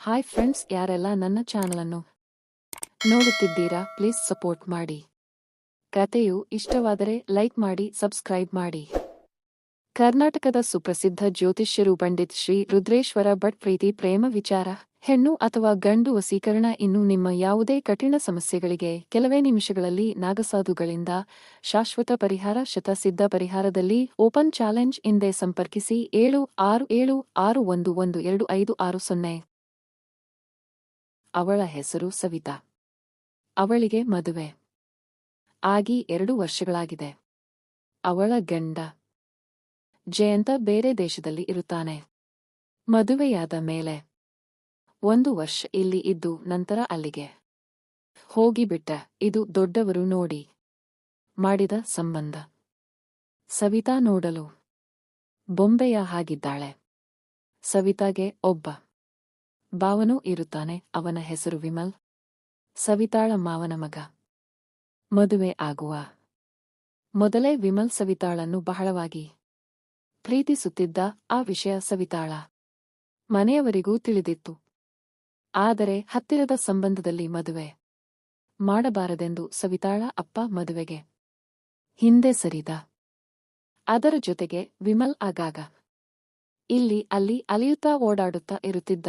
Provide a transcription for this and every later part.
Hi friends ಯಾರೆಲ್ಲ ನನ್ನ ಚಾನಲನ್ನು ನೋಡುತ್ತಿದ್ದೀರಾ ಪ್ಲೀಸ್ ಸಪೋರ್ಟ್ ಮಾಡಿ. ಕತೆಯು ಇಷ್ಟವಾದರೆ ಲೈಕ್ ಮಾಡಿ ಸಬ್ಸ್ಕ್ರೈಬ್ ಮಾಡಿ. ಕರ್ನಾಟಕದ ಸುಪ್ರಸಿದ್ಧ ಜ್ಯೋತಿಷ್ಯರು ಪಂಡಿತ್ ಶ್ರೀ ರುದ್ರೇಶ್ವರ ಭಟ್ ಪ್ರೀತಿ, ಪ್ರೇಮ, ವಿಚಾರ, ಹೆಣ್ಣು ಅಥವಾ ಗಂಡು ವಸೀಕರಣ ಇನ್ನು ನಿಮ್ಮ ಯಾವುದೇ ಕಠಿಣ ಸಮಸ್ಯೆಗಳಿಗೆ ಕೆಲವೇ ನಿಮಿಷಗಳಲ್ಲಿ ನಾಗಸಾಧುಗಳಿಂದ ಶಾಶ್ವತ ಪರಿಹಾರ, ಶತಸಿದ್ಧ ಪರಿಹಾರದಲ್ಲಿ ಓಪನ್ ಚಾಲೆಂಜ್ ಹಿಂದೆ ಸಂಪರ್ಕಿಸಿ ಏಳು ಆರು ಏಳು ಆರು ಒಂದು ಒಂದು ಎರಡು ಐದು ಆರು ಸೊನ್ನೆ. ಅವಳ ಹೆಸರು ಸವಿತಾ. ಅವಳಿಗೆ ಮದುವೆ. ಆಗಿ ಎರಡು ವರ್ಷಗಳಾಗಿದೆ. ಅವಳ ಗಂಡ. ಜಯಂತ ಬೇರೆ ದೇಶದಲ್ಲಿ ಇರುತ್ತಾನೆ. ಮದುವೆಯಾದ ಮೇಲೆ. ಒಂದು ವರ್ಷ ಇಲ್ಲಿ ಇದ್ದು ನಂತರ ಅಲ್ಲಿಗೆ. ಹೋಗಿಬಿಟ್ಟ ಇದು ದೊಡ್ಡವರು ನೋಡಿ. ಮಾಡಿದ ಸಂಬಂಧ. ಸವಿತಾ ನೋಡಲು. ಬೊಂಬೆಯ ಹಾಗಿದ್ದಾಳೆ. ಸವಿತಾಗೆ ಒಬ್ಬ. ಭಾವನೂ ಇರುತ್ತಾನೆ ಅವನ ಹೆಸರು ವಿಮಲ್. ಸವಿತಾಳ ಮಾವನ ಮಗ. ಮದುವೆ ಆಗುವ. ಮೊದಲೇ ವಿಮಲ್ ಸವಿತಾಳನ್ನು ಬಹಳವಾಗಿ ಪ್ರೀತಿಸುತ್ತಿದ್ದ ಆ ವಿಷಯ ಸವಿತಾಳ. ಮನೆಯವರಿಗೂ ತಿಳಿದಿತ್ತು. ಆದರೆ ಹತ್ತಿರದ ಸಂಬಂಧದಲ್ಲಿ ಮದುವೆ ಮಾಡಬಾರದೆಂದು ಸವಿತಾಳ ಅಪ್ಪ ಮದುವೆಗೆ ಹಿಂದೆ ಸರಿದ. ಅದರ ಜೊತೆಗೆ ವಿಮಲ್ ಆಗಾಗ. ಇಲ್ಲಿ ಅಲ್ಲಿ ಅಲಿಯುತ್ತಾ ಓಡಾಡುತ್ತಾ ಇರುತ್ತಿದ್ದ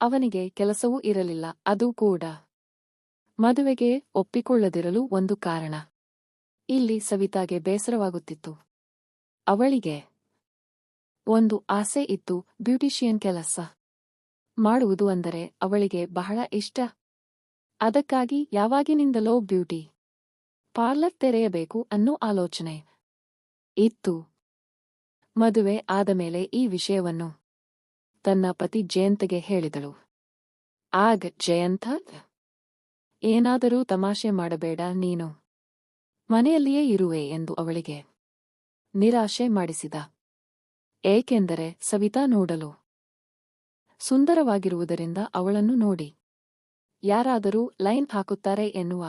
ಅವನಿಗೆ ಕೆಲಸವೂ ಇರಲಿಲ್ಲ, ಅದು ಕೂಡ. ಮದುವೆಗೆ ಒಪ್ಪಿಕೊಳ್ಳದಿರಲು ಒಂದು ಕಾರಣ. ಇಲ್ಲಿ ಸವಿತಾಗೆ ಬೇಸರವಾಗುತ್ತಿತ್ತು. ಅವಳಿಗೆ ಒಂದು ಆಸೆ ಇತ್ತು, ಬ್ಯೂಟಿಷಿಯನ್ ಕೆಲಸ ಮಾಡುವುದು ಅಂದರೆ ಅವಳಿಗೆ ಬಹಳ ಇಷ್ಟ. ಅದಕ್ಕಾಗಿ ಯಾವಾಗಿನಿಂದಲೋ ಬ್ಯೂಟಿ ಪಾರ್ಲರ್ ತೆರೆಯಬೇಕು ಅನ್ನೋ ಆಲೋಚನೆ ಇತ್ತು. ಮದುವೆ ಆದ ಮೇಲೆ ಈ ವಿಷಯವನ್ನು ತನ್ನ ಪತಿ ಜಯಂತ್ಗೆ ಹೇಳಿದಳು. ಆಗ ಜಯಂತ, ಏನಾದರೂ ತಮಾಷೆ ಮಾಡಬೇಡ ನೀನು. ಮನೆಯಲ್ಲಿಯೇ ಇರುವೆ ಎಂದು ಅವಳಿಗೆ ನಿರಾಶೆ ಮಾಡಿಸಿದ. ಏಕೆಂದರೆ ಸವಿತಾ ನೋಡಲು ಸುಂದರವಾಗಿರುವುದರಿಂದ ಅವಳನ್ನು ನೋಡಿ. ಯಾರಾದರೂ ಲೈನ್ ಹಾಕುತ್ತಾರೆ ಎನ್ನುವ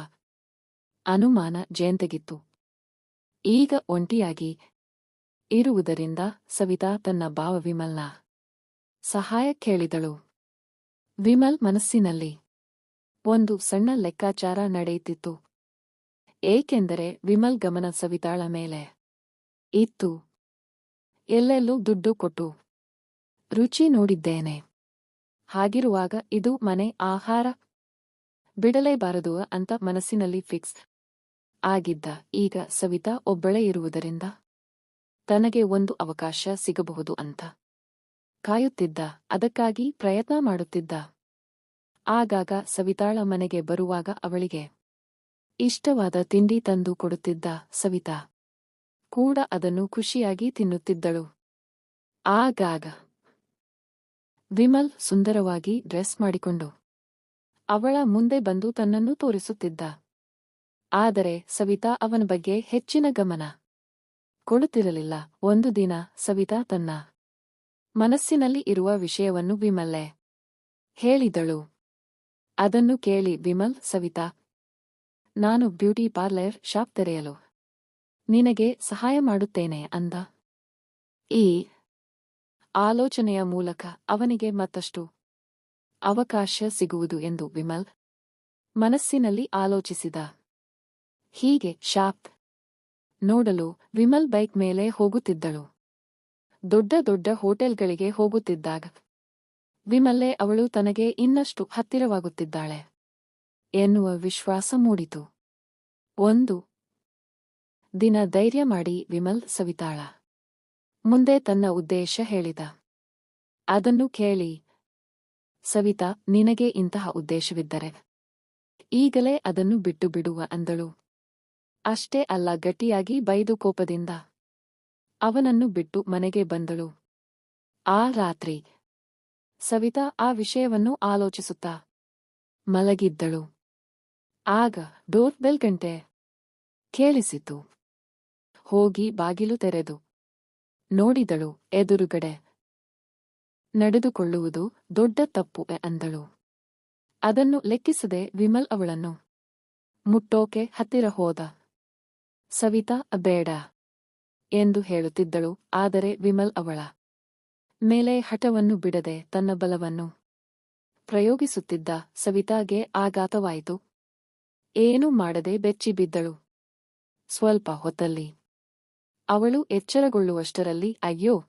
ಅನುಮಾನ ಜಯಂತಗಿತ್ತು. ಈಗ ಒಂಟಿಯಾಗಿ ಇರುವುದರಿಂದ ಸವಿತಾ ತನ್ನ ಭಾವ ವಿಮಲ್ನ ಸಹಾಯ ಕೇಳಿದಳು. ವಿಮಲ್ ಮನಸ್ಸಿನಲ್ಲಿ ಒಂದು ಸಣ್ಣ ಲೆಕ್ಕಾಚಾರ ನಡೆಯುತ್ತಿತ್ತು. ಏಕೆಂದರೆ ವಿಮಲ್ ಗಮನ ಸವಿತಾಳ ಮೇಲೆ ಇತ್ತು. ಎಲ್ಲೆಲ್ಲೂ ದುಡ್ಡು ಕೊಟ್ಟು ರುಚಿ ನೋಡಿದ್ದೇನೆ. ಹಾಗಿರುವಾಗ ಇದು ಮನೆ ಆಹಾರ ಬಿಡಲೇಬಾರದು ಅಂತ ಮನಸ್ಸಿನಲ್ಲಿ ಫಿಕ್ಸ್ ಆಗಿದ್ದ. ಈಗ ಸವಿತಾ ಒಬ್ಬಳೇ ಇರುವುದರಿಂದ ತನಗೆ ಒಂದು ಅವಕಾಶ ಸಿಗಬಹುದು ಅಂತ ಕಾಯುತ್ತಿದ್ದ, ಅದಕ್ಕಾಗಿ ಪ್ರಯತ್ನ ಮಾಡುತ್ತಿದ್ದ. ಆಗಾಗ ಸವಿತಾಳ ಮನೆಗೆ ಬರುವಾಗ ಅವಳಿಗೆ, ಇಷ್ಟವಾದ ತಿಂಡಿ ತಂದು ಕೊಡುತ್ತಿದ್ದ ಸವಿತಾ. ಕೂಡ ಅದನ್ನು ಖುಷಿಯಾಗಿ ತಿನ್ನುತ್ತಿದ್ದಳು. ಆಗಾಗ. ವಿಮಲ್ ಸುಂದರವಾಗಿ ಡ್ರೆಸ್ ಮಾಡಿಕೊಂಡು, ಅವಳ ಮುಂದೆ ಬಂದು ತನ್ನನ್ನು ತೋರಿಸುತ್ತಿದ್ದ. ಆದರೆ ಸವಿತಾ ಅವನ ಬಗ್ಗೆ ಹೆಚ್ಚಿನ ಗಮನ ಕೊಡುತ್ತಿರಲಿಲ್ಲ. ಒಂದು ದಿನ ಸವಿತಾ ತನ್ನ ಮನಸ್ಸಿನಲ್ಲಿ ಇರುವ ವಿಷಯವನ್ನು ವಿಮಲ್ಲೆ ಹೇಳಿದಳು. ಅದನ್ನು ಕೇಳಿ ವಿಮಲ್, ಸವಿತಾ, ನಾನು ಬ್ಯೂಟಿ ಪಾರ್ಲರ್ ಶಾಪ್ ತೆರೆಯಲು. ನಿನಗೆ ಸಹಾಯ ಮಾಡುತ್ತೇನೆ ಅಂದ. ಈ ಆಲೋಚನೆಯ ಮೂಲಕ ಅವನಿಗೆ ಮತ್ತಷ್ಟು ಅವಕಾಶ ಸಿಗುವುದು ಎಂದು ವಿಮಲ್ ಮನಸ್ಸಿನಲ್ಲಿ ಆಲೋಚಿಸಿದ. ಹೀಗೆ ಶಾಪ್ ನೋಡಲು ವಿಮಲ್ ಬೈಕ್ ಮೇಲೆ ಹೋಗುತ್ತಿದ್ದಳು. ದೊಡ್ಡ ದೊಡ್ಡ ಹೋಟೆಲ್ಗಳಿಗೆ ಹೋಗುತ್ತಿದ್ದಾಗ ವಿಮಲ್ಲೆ ಅವಳು ತನಗೆ ಇನ್ನಷ್ಟು ಹತ್ತಿರವಾಗುತ್ತಿದ್ದಾಳೆ ಎನ್ನುವ ವಿಶ್ವಾಸ ಮೂಡಿತು. ಒಂದು ದಿನ ಧೈರ್ಯ ಮಾಡಿ ವಿಮಲ್ ಸವಿತಾಳ. ಮುಂದೆ ತನ್ನ ಉದ್ದೇಶ ಹೇಳಿದ. ಅದನ್ನು ಕೇಳಿ, ಸವಿತಾ, ನಿನಗೆ ಇಂತಹ ಉದ್ದೇಶವಿದ್ದರೆ? ಈಗಲೇ ಅದನ್ನು ಬಿಟ್ಟು ಬಿಡುವ ಅಂದಳು. ಅಷ್ಟೇ ಅಲ್ಲ, ಗಟ್ಟಿಯಾಗಿ ಬೈದು ಕೋಪದಿಂದ. ಅವನನ್ನು ಬಿಟ್ಟು ಮನೆಗೆ ಬಂದಳು. ಆ ರಾತ್ರಿ ಸವಿತಾ ಆ ವಿಷಯವನ್ನು ಆಲೋಚಿಸುತ್ತಾ ಮಲಗಿದ್ದಳು. ಆಗ ಡೋರ್ ಬೆಲ್ ಗಂಟೆ ಕೇಳಿಸಿತು. ಹೋಗಿ ಬಾಗಿಲು ತೆರೆದು ನೋಡಿದಳು ಎದುರುಗಡೆ ನಡೆದುಕೊಳ್ಳುವುದು ದೊಡ್ಡ ತಪ್ಪು ಅಂದಳು. ಅದನ್ನು ಲೆಕ್ಕಿಸದೆ ವಿಮಲ್ ಅವಳನ್ನು ಮುಟ್ಟೋಕೆ ಹತ್ತಿರ ಹೋದ. ಸವಿತಾ, ಬೇಡ. ಎಂದು ಹೇಳುತ್ತಿದ್ದಳು, ಆದರೆ ವಿಮಲ್ ಅವಳ ಮೇಲೆ ಹಠವನ್ನು ಬಿಡದೆ ತನ್ನ ಬಲವನ್ನು ಪ್ರಯೋಗಿಸುತ್ತಿದ್ದ ಸವಿತಾಗೆ ಆಘಾತವಾಯಿತು. ಏನೂ ಮಾಡದೆ ಬೆಚ್ಚಿ ಬಿದ್ದಳು. ಸ್ವಲ್ಪ ಹೊತ್ತಲ್ಲಿ ಅವಳು ಎಚ್ಚರಗೊಳ್ಳುವಷ್ಟರಲ್ಲಿ, ಅಯ್ಯೋ,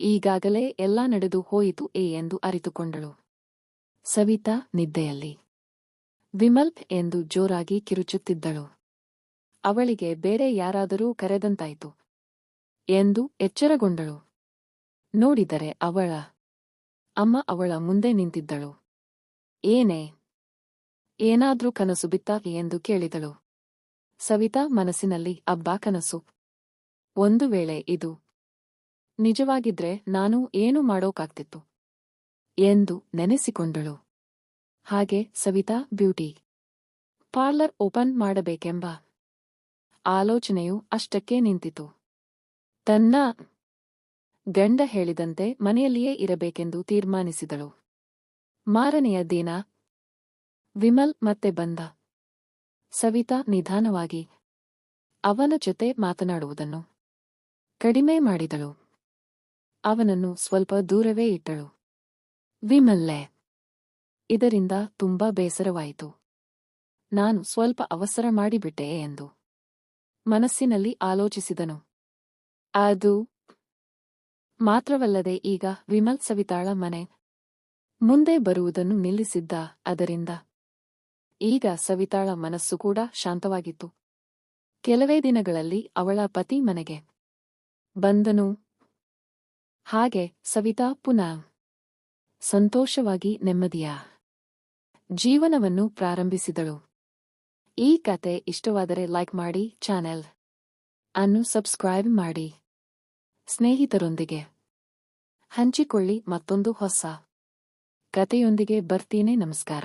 ಈಗಾಗಲೇ ಎಲ್ಲ ನಡೆದು ಹೋಯಿತು ಏ ಎಂದು ಅರಿತುಕೊಂಡಳು. ಸವಿತಾ ನಿದ್ದೆಯಲ್ಲಿ. ವಿಮಲ್ ಎಂದು ಜೋರಾಗಿ ಕಿರುಚುತ್ತಿದ್ದಳು. ಅವಳಿಗೆ ಬೇರೆ ಯಾರಾದರೂ ಕರೆದಂತಾಯಿತು. ಎಂದು ಎಚ್ಚರಗೊಂಡಳು. ನೋಡಿದರೆ ಅವಳ ಅಮ್ಮ ಅವಳ ಮುಂದೆ ನಿಂತಿದ್ದಳು. ಏನೇ? ಏನಾದ್ರೂ ಕನಸು ಬಿತ್ತಾ ಎಂದು ಕೇಳಿದಳು. ಸವಿತಾ ಮನಸ್ಸಿನಲ್ಲಿ, ಅಬ್ಬಾ, ಕನಸು. ಒಂದು ವೇಳೆ ಇದು ನಿಜವಾಗಿದ್ರೆ ನಾನು ಏನು ಮಾಡೋಕಾಗ್ತಿತ್ತು? ಎಂದು ನೆನೆಸಿಕೊಂಡಳು. ಹಾಗೆ ಸವಿತಾ ಬ್ಯೂಟಿ ಪಾರ್ಲರ್ ಓಪನ್ ಮಾಡಬೇಕೆಂಬ ಆಲೋಚನೆಯು ಅಷ್ಟಕ್ಕೆ ನಿಂತಿತು. ತನ್ನ ಗಂಡ ಹೇಳಿದಂತೆ ಮನೆಯಲ್ಲಿಯೇ ಇರಬೇಕೆಂದು ತೀರ್ಮಾನಿಸಿದಳು. ಮಾರನೆಯ ದಿನ ವಿಮಲ್ ಮತ್ತೆ ಬಂದ. ಸವಿತಾ ನಿಧಾನವಾಗಿ ಅವನ ಜೊತೆ ಮಾತನಾಡುವುದನ್ನು ಕಡಿಮೆ ಮಾಡಿದಳು. ಅವನನ್ನು ಸ್ವಲ್ಪ ದೂರವೇ ಇಟ್ಟಳು. ವಿಮಲ್ಲೆ, ಇದರಿಂದ ತುಂಬಾ ಬೇಸರವಾಯಿತು. ನಾನು ಸ್ವಲ್ಪ ಅವಸರ ಮಾಡಿಬಿಟ್ಟೆ ಎಂದು. ಮನಸ್ಸಿನಲ್ಲಿ ಆಲೋಚಿಸಿದನು. ಅದು ಮಾತ್ರವಲ್ಲದೆ ಈಗ ವಿಮಲ್ ಸವಿತಾಳ ಮನೆ ಮುಂದೆ ಬರುವುದನ್ನು ನಿಲ್ಲಿಸಿದ್ದ. ಅದರಿಂದ ಈಗ ಸವಿತಾಳ ಮನಸ್ಸು ಕೂಡ ಶಾಂತವಾಗಿತ್ತು. ಕೆಲವೇ ದಿನಗಳಲ್ಲಿ ಅವಳ ಪತಿ ಮನೆಗೆ ಬಂದನು. ಹಾಗೆ ಸವಿತಾ ಪುನಃ ಸಂತೋಷವಾಗಿ ನೆಮ್ಮದಿಯ ಜೀವನವನ್ನು ಪ್ರಾರಂಭಿಸಿದಳು. ಈ ಕತೆ ಇಷ್ಟವಾದರೆ ಲೈಕ್ ಮಾಡಿ ಚಾನೆಲ್ ಅನ್ನು ಸಬ್ಸ್ಕ್ರೈಬ್ ಮಾಡಿ. ಸ್ನೇಹಿತರೊಂದಿಗೆ ಹಂಚಿಕೊಳ್ಳಿ ಮತ್ತೊಂದು ಹೊಸ ಕತೆಯೊಂದಿಗೆ ಬರ್ತೀನಿ ನಮಸ್ಕಾರ.